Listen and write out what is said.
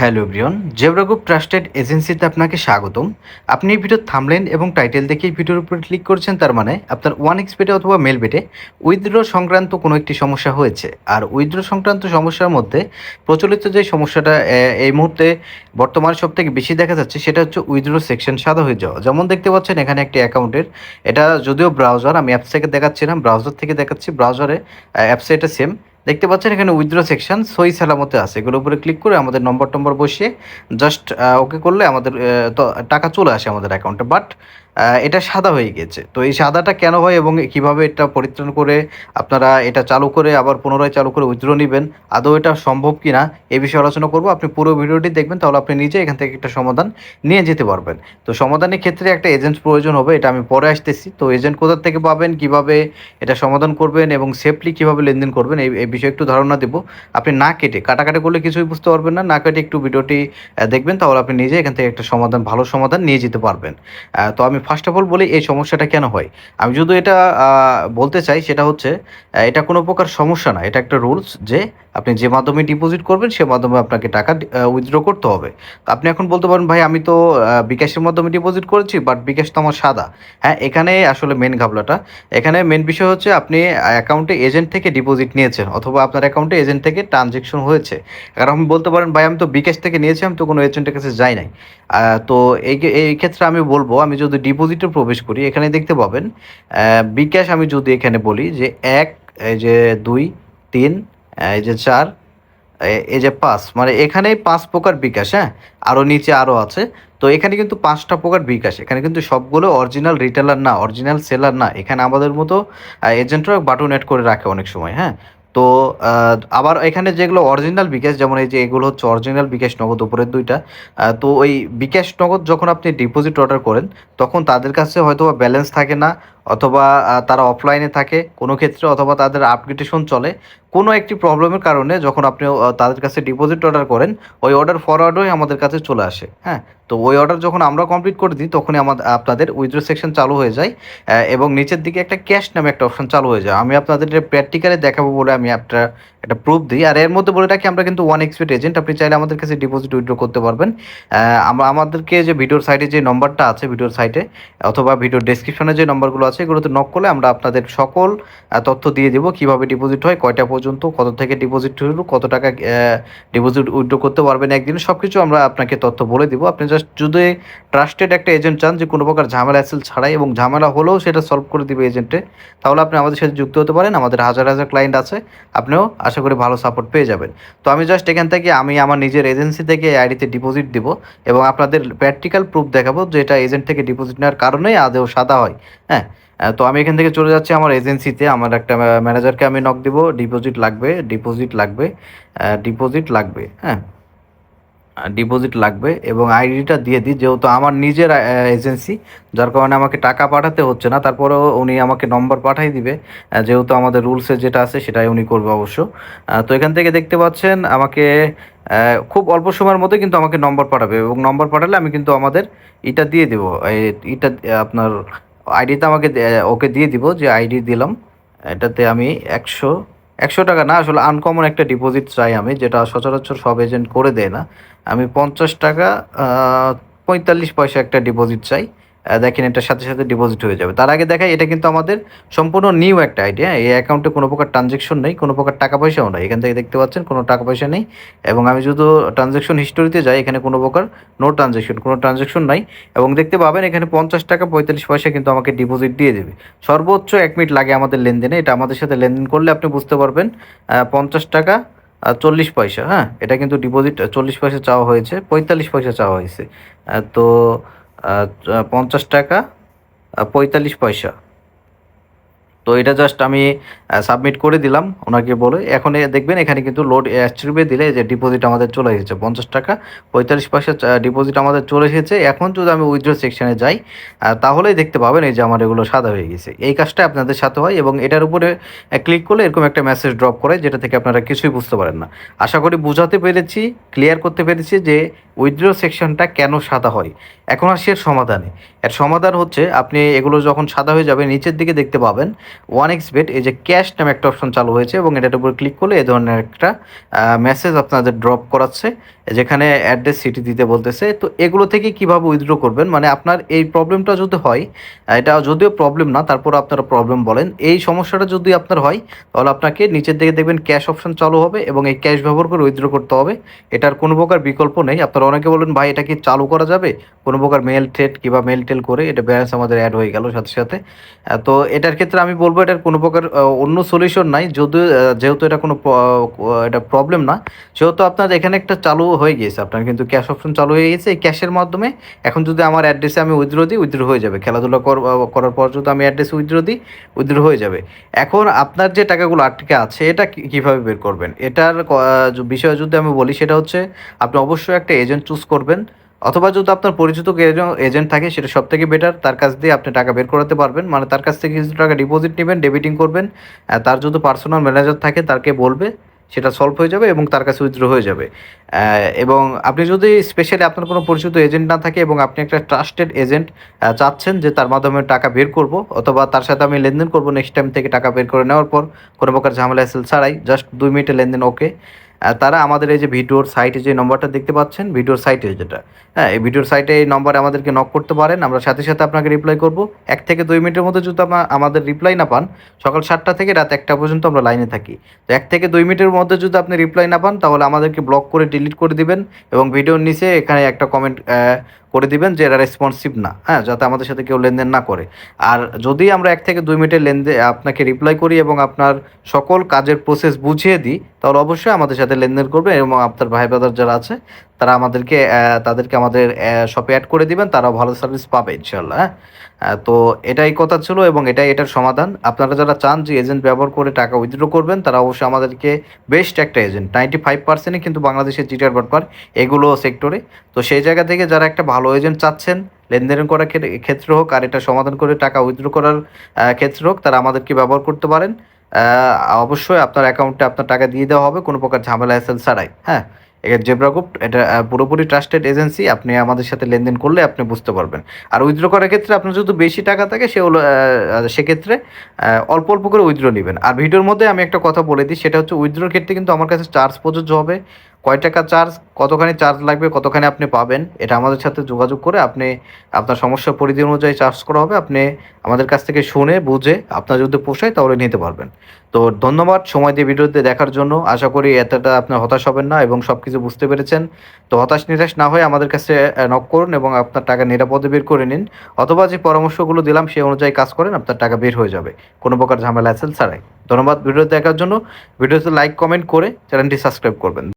Hello Brion Zebra group trusted এজেন্সিতে আপনাকে স্বাগতম। আপনি এই ভিডিওর থামলেন এবং টাইটেল দেখে এই ভিডিওর উপর ক্লিক করেছেন, তার মানে আপনার ওয়ান এক্সপেটে অথবা মেল বেটে উইথড্র সংক্রান্ত কোনো একটি সমস্যা হয়েছে। আর উইথড্র সংক্রান্ত সমস্যার মধ্যে প্রচলিত যে সমস্যাটা এই মুহূর্তে বর্তমানে সব থেকে বেশি দেখা যাচ্ছে, সেটা হচ্ছে উইথড্র সেকশন সাদা হয়ে যাওয়া। যেমন দেখতে পাচ্ছেন, এখানে একটি অ্যাকাউন্টের, এটা যদিও ব্রাউজার, আমি অ্যাপস থেকে দেখাচ্ছিলাম, ব্রাউজার থেকে দেখাচ্ছি, ব্রাউজারে অ্যাপসে এটা সেম দেখতে পাচ্ছেন এখানে উইথড্র সেকশন সই সালামতে আছে। এগুলোর উপরে ক্লিক করে আমাদের নম্বর টম্বর বসিয়ে জাস্ট ওকে করলে আমাদের টাকা চলে আসে আমাদের অ্যাকাউন্টে বাট এটা সাদা হয়ে গেছে। তো এই সাদাটা কেন হয় এবং কীভাবে এটা পরিত্রাণ করে আপনারা এটা চালু করে আবার পুনরায় চালু করে উইথড্র নেবেন? আদৌ এটা সম্ভব কি না এ বিষয়ে আলোচনা করব। আপনি পুরো ভিডিওটি দেখবেন, তাহলে আপনি নিজে এখান থেকে একটা সমাধান নিয়ে যেতে পারবেন। তো সমাধানের ক্ষেত্রে একটা এজেন্ট প্রয়োজন হবে, এটা আমি পরে আসতেছি। তো এজেন্ট কোথা থেকে পাবেন, কীভাবে এটা সমাধান করবেন এবং সেফলি কীভাবে লেনদেন করবেন, এই এই বিষয়ে একটু ধারণা দেব। আপনি না কেটে, কাটাকাটি করলে কিছুই বুঝতে পারবেন না না কেটে একটু ভিডিওটি দেখবেন, তাহলে আপনি নিজে এখান থেকে একটা সমাধান, ভালো সমাধান নিয়ে যেতে পারবেন। তো আমি ফার্স্ট অফ অল বলি, এই সমস্যাটা কেন হয়? আমি যদি এটা বলতে চাই, সেটা হচ্ছে এটা কোনো প্রকার সমস্যা না। এটা একটা রুলস যে, আপনি যে মাধ্যমে ডিপোজিট করবেন, সে মাধ্যমে আপনাকে টাকা উইথড্র করতে হবে। তো আপনি এখন বলতে পারেন, ভাই, আমি তো বিকাশের মাধ্যমে ডিপোজিট করেছি বাট বিকাশ তো আমার সাদা। হ্যাঁ এখানে আসলে মেন ঘাবলাটা। এখানে মেন বিষয় হচ্ছে, আপনি অ্যাকাউন্টে এজেন্ট থেকে ডিপোজিট নিয়েছেন, অথবা আপনার অ্যাকাউন্টে এজেন্ট থেকে ট্রানজেকশন হয়েছে। কারণ আপনি বলতে পারেন, ভাই, আমি তো বিকাশ থেকে নিয়েছি, আমি তো কোনো এজেন্টের কাছে যাই নাই। তো এই ক্ষেত্রে আমি বলব, আমি যদি ডিপোজিটে প্রবেশ করি, এখানে দেখতে পাবেন বিকাশ আমি যদি এখানে বলি যে এক, এই যে দুই, তিন এই যে চার এই যে পাঁচ মানে এখানে পাঁচ প্রকার বিকাশ হ্যাঁ? আরও নিচে আরও আছে। তো এখানে কিন্তু পাঁচটা প্রকার বিকাশ, এখানে কিন্তু সবগুলো অরিজিনাল রিটেলার না অরিজিনাল সেলার না, এখানে আমাদের মতো এজেন্টরা বাটন অ্যাড করে রাখে অনেক সময় হ্যাঁ? তো আবার এখানে যেগুলো অরিজিনাল বিকাশ, যেমন এই যে এগুলো হচ্ছে অরিজিনাল বিকাশ নগদ উপরের দুইটা তো ওই বিকাশ নগদ যখন আপনি ডিপোজিট অর্ডার করেন, তখন তাদের কাছে হয়তো ব্যালেন্স থাকে না অথবা তারা অফলাইনে থাকে, কোনো ক্ষেত্রে অথবা তাদের আপগ্রেডেশন চলে, কোনো একটি প্রবলেমের কারণে যখন আপনি তাদের কাছে ডিপোজিট অর্ডার করেন, ওই অর্ডার ফরওয়ার্ডই আমাদের কাছে চলে আসে হ্যাঁ? তো ওই অর্ডার যখন আমরা কমপ্লিট করে দিই, তখনই আমাদের আপনাদের উইথড্র সেকশন চালু হয়ে যায় এবং নিচের দিকে একটা ক্যাশ নামে একটা অপশন চালু হয়ে যায়। আমি আপনাদের প্র্যাকটিক্যালে দেখাবো বলে আমি একটা একটা প্রুফ দিই। আর এর মধ্যে বলে রাখি, আমরা কিন্তু ওয়ান এক্সপেট এজেন্ট আপনি চাইলে আমাদের কাছে ডিপোজিট উইথড্র করতে পারবেন। আমরা, আমাদেরকে যে ভিডিওর সাইটে যে নম্বরটা আছে, ভিডিওর সাইটে অথবা ভিডিওর ডেসক্রিপশনে যে নম্বরগুলো আছে, এগুলোতে নক করলে আমরা আপনাদের সকল তথ্য দিয়ে দেবো কীভাবে ডিপোজিট হয়, কয়টা পর্যন্ত, কত থেকে ডিপোজিট শুরু কত টাকা ডিপোজিট উইথড্র করতে পারবেন একদিনে। সব কিছু আমরা আপনাকে তথ্য বলে দিব। আপনি জাস্ট যদি ট্রাস্টেড একটা এজেন্ট চান, যে কোনো প্রকার ঝামেলা অ্যাসেল ছাড়াই এবং ঝামেলা হলেও সেটা সলভ করে দিবে এজেন্টে তাহলে আপনি আমাদের সাথে যুক্ত হতে পারেন। আমাদের হাজার হাজার ক্লায়েন্ট আছে। আপনিও আশা করি ভালো সাপোর্ট পেয়ে যাবেন। তো আমি জাস্ট এখান থেকে আমি আমার নিজের এজেন্সি থেকে এই আইডিতে ডিপোজিট দিব এবং আপনাদের প্র্যাকটিক্যাল প্রুফ দেখাবো যে এটা এজেন্ট থেকে ডিপোজিট নেওয়ার কারণেই আদেও সাদা হয়। হ্যাঁ তো আমি এখান থেকে চলে যাচ্ছি আমার এজেন্সিতে আমার একটা ম্যানেজারকে আমি নক দিব। ডিপোজিট লাগবে ডিপোজিট লাগবে ডিপোজিট লাগবে হ্যাঁ। ডিপোজিট লাগবে এবং আইডিটা দিয়ে দিই, যেহেতু আমার নিজের এজেন্সি যার কারণে আমাকে টাকা পাঠাতে হচ্ছে না, তারপরেও উনি আমাকে নম্বর পাঠাই দিবে। যেহেতু আমাদের রুলসে যেটা আছে, সেটাই উনি করবে অবশ্য। তো এখান থেকে দেখতে পাচ্ছেন, আমাকে খুব অল্প সময়ের মধ্যে কিন্তু আমাকে নম্বর পাঠাবে এবং নম্বর পাঠালে আমি কিন্তু আমাদের এটা দিয়ে দিব। এটা আপনার আইডিতে আমাকে ওকে দিয়ে দিব যে আইডি দিলাম। এটাতে আমি একশো একশো টাকা না, আসলে আনকমন একটা ডিপোজিট চাই আমি, যেটা সচরাচর সব এজেন্ট করে দেয় না। আমি পঞ্চাশ টাকা পঁয়তাল্লিশ পয়সা একটা ডিপোজিট চাই। দেখেন এটার সাথে সাথে ডিপোজিট হয়ে যাবে। তার আগে দেখাই, এটা কিন্তু আমাদের সম্পূর্ণ নিউ একটা আইডিয়া এই অ্যাকাউন্টে কোনো প্রকার ট্রানজেকশন নেই, কোনো প্রকার টাকা পয়সাও নেই। এখান থেকে দেখতে পাচ্ছেন, কোনো টাকা পয়সা নেই। এবং আমি যদি ট্রানজেকশন হিস্টোরিতে যাই, এখানে কোনো প্রকার নো ট্রানজেকশন কোনো ট্রানজেকশন নাই। এবং দেখতে পাবেন, এখানে পঞ্চাশ টাকা পঁয়তাল্লিশ পয়সা কিন্তু আমাকে ডিপোজিট দিয়ে দেবে। সর্বোচ্চ এক মিনিট লাগে আমাদের লেনদেনে। এটা আমাদের সাথে লেনদেন করলে আপনি বুঝতে পারবেন পঞ্চাশ টাকা চল্লিশ পয়সা হ্যাঁ? এটা কিন্তু ডিপোজিট চল্লিশ পয়সা চাওয়া হয়েছে, পঁয়তাল্লিশ পয়সা চাওয়া হয়েছে। তো পঞ্চাশ টাকা পঁয়তাল্লিশ পয়সা। তো এটা জাস্ট আমি সাবমিট করে দিলাম ওনাকে বলে। এখন দেখবেন এখানে কিন্তু লোড অ্যাচিভে দিলে যে ডিপোজিট আমাদের চলে এসেছে। পঞ্চাশ টাকা, পঁয়তাল্লিশ পয়সা ডিপোজিট আমাদের চলে এসেছে। এখন যদি আমি উইথড্র সেকশনে যাই তাহলেই দেখতে পাবেন এই যে আমার এগুলো সাদা হয়ে গেছে। এই কাজটা আপনাদের সাথে হয় এবং এটার উপরে ক্লিক করলে এরকম একটা মেসেজ ড্রপ করে, যেটা থেকে আপনারা কিছুই বুঝতে পারেন না। আশা করি বোঝাতে পেরেছি ক্লিয়ার করতে পেরেছি যে উইথড্র সেকশনটা কেন সাদা হয়? এখন আসি এর সমাধানে। এর সমাধান হচ্ছে, আপনি এগুলো যখন সাদা হয়ে যাবে, নিচের দিকে দেখতে পাবেন ওয়ান এক্স বেট এই যে ক্যাশ নামে একটা অপশন চালু হয়েছে এবং এটার উপর ক্লিক করলে এ ধরনের একটা মেসেজ আপনাদের ড্রপ করাচ্ছে, যেখানে অ্যাড্রেস সিটি দিতে বলতেছে। তো এগুলো থেকে কীভাবে উইথড্র করবেন? মানে আপনার এই প্রবলেমটা যদি হয়, এটা যদিও প্রবলেম না, তারপর আপনারা প্রবলেম বলেন। এই সমস্যাটা যদি আপনার হয়, তাহলে আপনাকে নিচের দিকে দেখবেন ক্যাশ অপশন চালু হবে এবং এই ক্যাশ ব্যবহার করে উইথড্র করতে হবে। এটার কোনো প্রকার বিকল্প নেই। আপনারা অনেকে বলেন ভাই, এটা কি চালু করা যাবে? কোনো প্রকার মেল ট্রেড কিংবা মেল টেল করে এটা ব্যালেন্স আমাদের অ্যাড হয়ে গেল সাথে সাথে। তো এটার ক্ষেত্রে আমি বলব, এটার কোনো প্রকার অন্য সলিউশন নাই। যদিও যেহেতু এটা কোনো এটা প্রবলেম না, সেহেতু আপনার এখানে একটা চালু হয়ে গিয়েছে। আপনার কিন্তু ক্যাশ অপশন চালু হয়ে গেছে এই ক্যাশের মাধ্যমে এখন যদি আমার অ্যাড্রেসে আমি উইথড্র দিই উইথড্র হয়ে যাবে। খেলাধুলা কর- করার পর যদি আমি অ্যাড্রেসে উইথড্র দিই উইথড্র হয়ে যাবে। এখন আপনার যে টাকাগুলো আটকে আছে, এটা কীভাবে বের করবেন? এটার বিষয়ে যদি আমি বলি, সেটা হচ্ছে, আপনি অবশ্যই একটা এজেন্ট চুজ করবেন, অথবা যদি আপনার পরিচিত এজেন্ট থাকে, সেটা সব থেকে বেটার তার কাছ দিয়ে আপনি টাকা বের করাতে পারবেন। মানে তার কাছ থেকে কিছু টাকা ডিপোজিট নেবেন ডেবিটিং করবেন তার যদি পার্সোনাল ম্যানেজার থাকে তাকে বলবে, সেটা সলভ হয়ে যাবে এবং তার কাছে উইথড্র হয়ে যাবে। এবং আপনি যদি স্পেশালি আপনার কোনো পরিচিত এজেন্ট না থাকে এবং আপনি একটা ট্রাস্টেড এজেন্ট চাচ্ছেন যে তার মাধ্যমে টাকা বের করব, অথবা তার সাথে আমি লেনদেন করব নেক্সট টাইম থেকে টাকা বের করে নেওয়ার পর, কোনো প্রকার ঝামেলা এসেল ছাড়াই জাস্ট দুই মিনিটে লেনদেন ওকে তারা আমাদের এই যে ভিডিওর সাইটে যে নম্বরটা দেখতে পাচ্ছেন, ভিডিওর সাইটে যেটা। হ্যাঁ এই ভিডিওর সাইটে এই নম্বরে আমাদেরকে নক করতে পারেন। আমরা সাথে সাথে আপনাকে রিপ্লাই করব। এক থেকে দুই মিনিটের মধ্যে যদি আমা- আমাদের রিপ্লাই না পান, সকাল সাতটা থেকে রাত একটা পর্যন্ত আমরা লাইনে থাকি। তো এক থেকে দুই মিনিটের মধ্যে যদি আপনি রিপ্লাই না পান, তাহলে আমাদেরকে ব্লক করে ডিলিট করে দিবেন এবং ভিডিওর নিচে এখানে একটা কমেন্ট করে দিবেন যে এরা রেসপন্সিভ না হ্যাঁ যাতে আমাদের সাথে কেউ লেনদেন না করে। আর যদি আমরা এক থেকে দুই মিনিটের লেনদেন আপনাকে রিপ্লাই করি এবং আপনার সকল কাজের প্রসেস বুঝিয়ে দিই, তাহলে অবশ্যই আমাদের সাথে লেনদেন করবেন এবং আপনার ভাই ব্রাদার যারা আছে তারা আমাদেরকে তাদেরকে আমাদের শপে অ্যাড করে দিবেন, তারাও ভালো সার্ভিস পাবে ইনশাল্লাহ হ্যাঁ? তো এটাই কথা ছিল এবং এটাই এটার সমাধান। আপনারা যারা চান যে এজেন্ট ব্যবহার করে টাকা উইথড্র করবেন, তারা অবশ্যই আমাদেরকে বেস্ট একটা এজেন্ট নাইনটি ফাইভ পার্সেন্টই কিন্তু বাংলাদেশের জিটার বাটপার এগুলো সেক্টরে তো সেই জায়গা থেকে যারা একটা ভালো এজেন্ট চাচ্ছেন, লেনদেন করার ক্ষেত্রে- হোক আর এটা সমাধান করে টাকা উইথড্র করার ক্ষেত্রে হোক, তারা আমাদেরকে ব্যবহার করতে পারেন। অবশ্যই আপনার অ্যাকাউন্টে আপনার টাকা দিয়ে দেওয়া হবে, কোনো প্রকার ঝামেলা এসেল ছাড়াই হ্যাঁ? জেব্রা গ্রুপ এটা পুরোপুরি ট্রাস্টেড এজেন্সি আপনি আমাদের সাথে লেনদেন করলে আপনি বুঝতে পারবেন। আর উইথড্র করার ক্ষেত্রে আপনার যদি বেশি টাকা থাকে, সে সেক্ষেত্রে অল্প অল্প করে উইথড্র নেবেন। আর ভিডিওর মধ্যে আমি একটা কথা বলে দিই, সেটা হচ্ছে উইথড্রোর ক্ষেত্রে কিন্তু আমার কাছে চার্জ প্রযোজ্য হবে। কয় টাকা চার্জ কতখানি চার্জ লাগবে, কতখানি আপনি পাবেন, এটা আমাদের সাথে যোগাযোগ করে আপনি আপনার সমস্যা পরিধি অনুযায়ী চার্জ করা হবে। আপনি আমাদের কাছ থেকে শুনে, বুঝে, আপনার যদি পোষায়, তাহলে নিতে পারবেন। তো ধন্যবাদ সময় দিয়ে ভিডিওতে দেখার জন্য। আশা করি এতটা আপনার হতাশ হবেন না এবং সব কিছু বুঝতে পেরেছেন। তো হতাশ নিরাশ না হয়ে আমাদের কাছে নক করুন এবং আপনার টাকা নিরাপদে বের করে নিন। অথবা যে পরামর্শগুলো দিলাম সেই অনুযায়ী কাজ করেন, আপনার টাকা বের হয়ে যাবে। কোনো প্রকার ঝামেলা আছে ছাড়াই। ধন্যবাদ ভিডিও দেখার জন্য। ভিডিওতে লাইক কমেন্ট করে চ্যানেলটি সাবস্ক্রাইব করবেন।